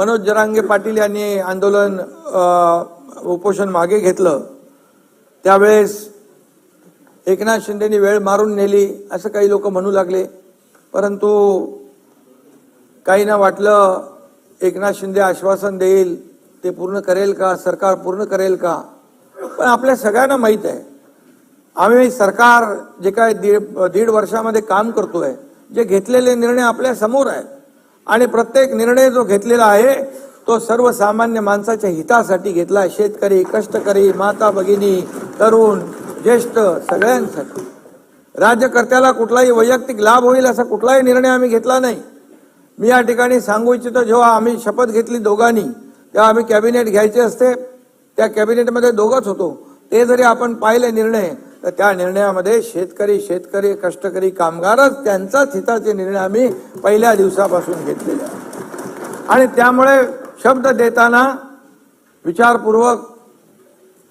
मनोज जरांगे पाटील यांनी आंदोलन उपोषण मागे घेतलं. त्यावेळेस एकनाथ शिंदेनी वेळ मारून नेली असं काही लोक म्हणू लागले. परंतु काहींना वाटलं एकनाथ शिंदे आश्वासन देईल ते पूर्ण करेल का सरकार पूर्ण करेल का? पण आपल्या सगळ्यांना माहीत आहे. आम्ही सरकार जे काय दीड दीड वर्षामध्ये काम करतोय जे घेतलेले निर्णय आपल्यासमोर आहेत आणि प्रत्येक निर्णय जो घेतलेला आहे तो सर्वसामान्य माणसाच्या हितासाठी घेतला. शेतकरी कष्टकरी माता भगिनी तरुण ज्येष्ठ सगळ्यांसाठी. राज्यकर्त्याला कुठलाही वैयक्तिक लाभ होईल असा कुठलाही निर्णय आम्ही घेतला नाही. मी या ठिकाणी सांगू इच्छितो जेव्हा आम्ही शपथ घेतली दोघांनी तेव्हा आम्ही कॅबिनेट घ्यायचे असते. त्या कॅबिनेटमध्ये दोघंच होतो. ते जरी आपण पाहिले निर्णय तर त्या निर्णयामध्ये शेतकरी शेतकरी कष्टकरी कामगारच त्यांचाच हिताचे निर्णय आम्ही पहिल्या दिवसापासून घेतलेले आणि त्यामुळे शब्द देताना विचारपूर्वक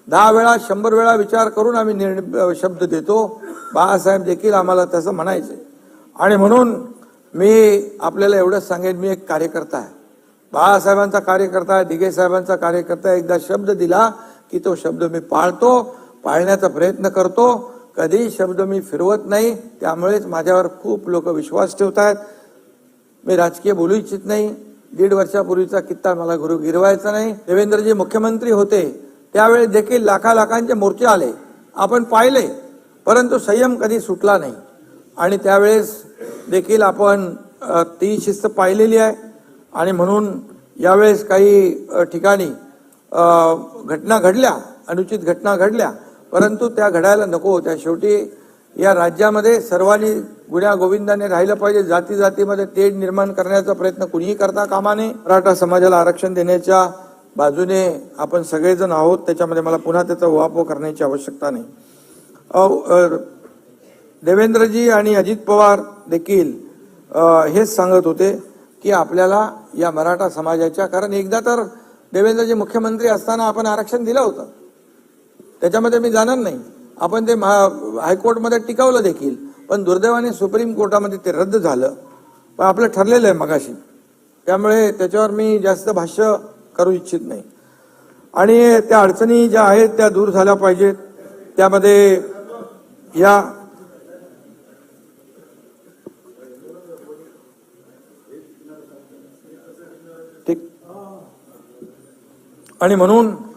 दहा वेळा शंभर वेळा विचार करून आम्ही निर्णय शब्द देतो. बाळासाहेब देखील आम्हाला तसं म्हणायचे. आणि म्हणून मी आपल्याला एवढंच सांगेन मी एक कार्यकर्ता आहे. बाळासाहेबांचा कार्यकर्ता आहे दिघे साहेबांचा कार्यकर्ता एकदा शब्द दिला की तो शब्द मी पाळतो. पाळण्याचा प्रयत्न करतो. कधी शब्द मी फिरवत नाही त्यामुळेच माझ्यावर खूप लोक विश्वास ठेवत आहेत मी राजकीय बोलू इच्छित नाही. दीड वर्षापूर्वीचा कित्ता मला गुरु गिरवायचा नाही. देवेंद्रजी मुख्यमंत्री होते. त्यावेळी देखील लाखा लाखांचे मोर्चे आले. आपण पाहिले परंतु संयम कधी सुटला नाही. आणि त्यावेळेस देखील आपण ती शिस्त पाहिलेली आहे. आणि म्हणून यावेळेस काही ठिकाणी घटना घडल्या अनुचित घटना घडल्या. परंतु त्या घडायला नको. होत्या शेवटी या राज्यामध्ये सर्वांनी गुण्या गोविंदाने राहिलं पाहिजे. जाती जातीमध्ये तेढ निर्माण करण्याचा प्रयत्न कुणीही करता कामा नये. मराठा समाजाला आरक्षण देण्याच्या बाजूने आपण सगळेजण आहोत. त्याच्यामध्ये मला पुन्हा त्याचा वापर करण्याची आवश्यकता नाही. अहो, देवेंद्रजी आणि अजित पवार देखील हेच सांगत होते की आपल्याला या मराठा समाजाच्या कारण एकदा तर देवेंद्रजी मुख्यमंत्री असताना आपण आरक्षण दिलं होतं. त्याच्यामध्ये मी जाणार नाही. आपण ते महा- हायकोर्टमध्ये टिकावलं देखील पण दुर्दैवाने सुप्रीम कोर्टामध्ये ते रद्द झालं. पण आपलं ठरलेलं आहे मगाशी. त्यामुळे त्याच्यावर मी जास्त भाष्य करू इच्छित नाही. आणि त्या अडचणी ज्या आहेत त्या दूर झाल्या पाहिजेत. त्यामध्ये या ठीक. आणि म्हणून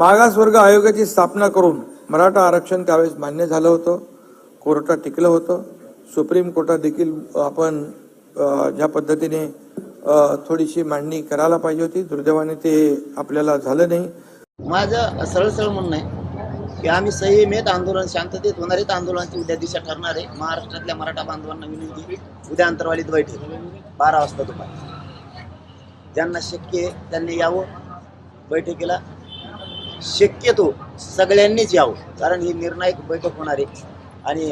मागासवर्ग आयोगाची स्थापना करून मराठा आरक्षण त्यावेळेस मान्य झालं होतं. कोर्टात टिकलं होतं. सुप्रीम कोर्टात देखील आपण ज्या पद्धतीने थोडीशी मांडणी करायला पाहिजे होती. दुर्दैवाने ते आपल्याला झालं नाही. माझं सरळ सरळ म्हणणं आहे की आम्ही संयमित आंदोलन शांततेत होणारेच आंदोलनाची उद्या दिशा ठरणार आहे. महाराष्ट्रातल्या मराठा बांधवांना विनंती उद्या अंतरवालीत बैठक बारा वाजता दुपारी. ज्यांना शक्य आहे त्यांनी यावं. बैठकीला शक्यतो सगळ्यांनीच यावं कारण ही निर्णायक बैठक होणार आहे. आणि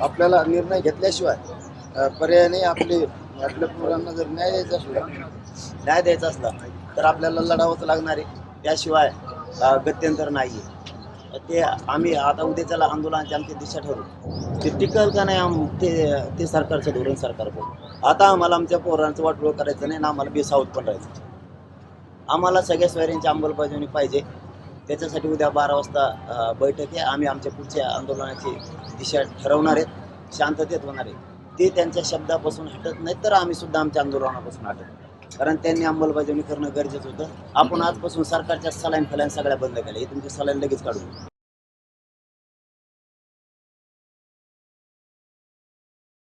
आपल्याला निर्णय घेतल्याशिवाय पर्यायाने आपले आपल्या पोरांना जर न्याय द्यायचा असला न्याय द्यायचा असला तर आपल्याला लढावंच लागणार आहे. त्याशिवाय गत्यंतर नाही आहे. ते आम्ही आता उद्याच्याला आंदोलनाची आमची दिशा ठरवू. ते टिकल का नाही आम ते ते सरकारचं धोरण सरकार बघू. आता आम्हाला आमच्या पोरांचं वाटोळ करायचं नाही ना आम्हाला बेसावत पण राहायचं. आम्हाला सगळ्या सोयऱ्यांची अंमलबजावणी पाहिजे. त्याच्यासाठी उद्या बारा वाजता बैठक आहे. आम्ही आमच्या पुढच्या आंदोलनाची दिशा ठरवणार आहेत शांततेत होणार आहे. ते त्यांच्या शब्दापासून हटत नाही तर आम्ही सुद्धा आमच्या आंदोलनापासून हटत कारण त्यांनी अंमलबजावणी करणं गरजेचं होतं. आपण आजपासून सरकारच्या सलाईन फलाईन सगळ्या बंद केल्या. हे तुमची सलाईन लगेच काढून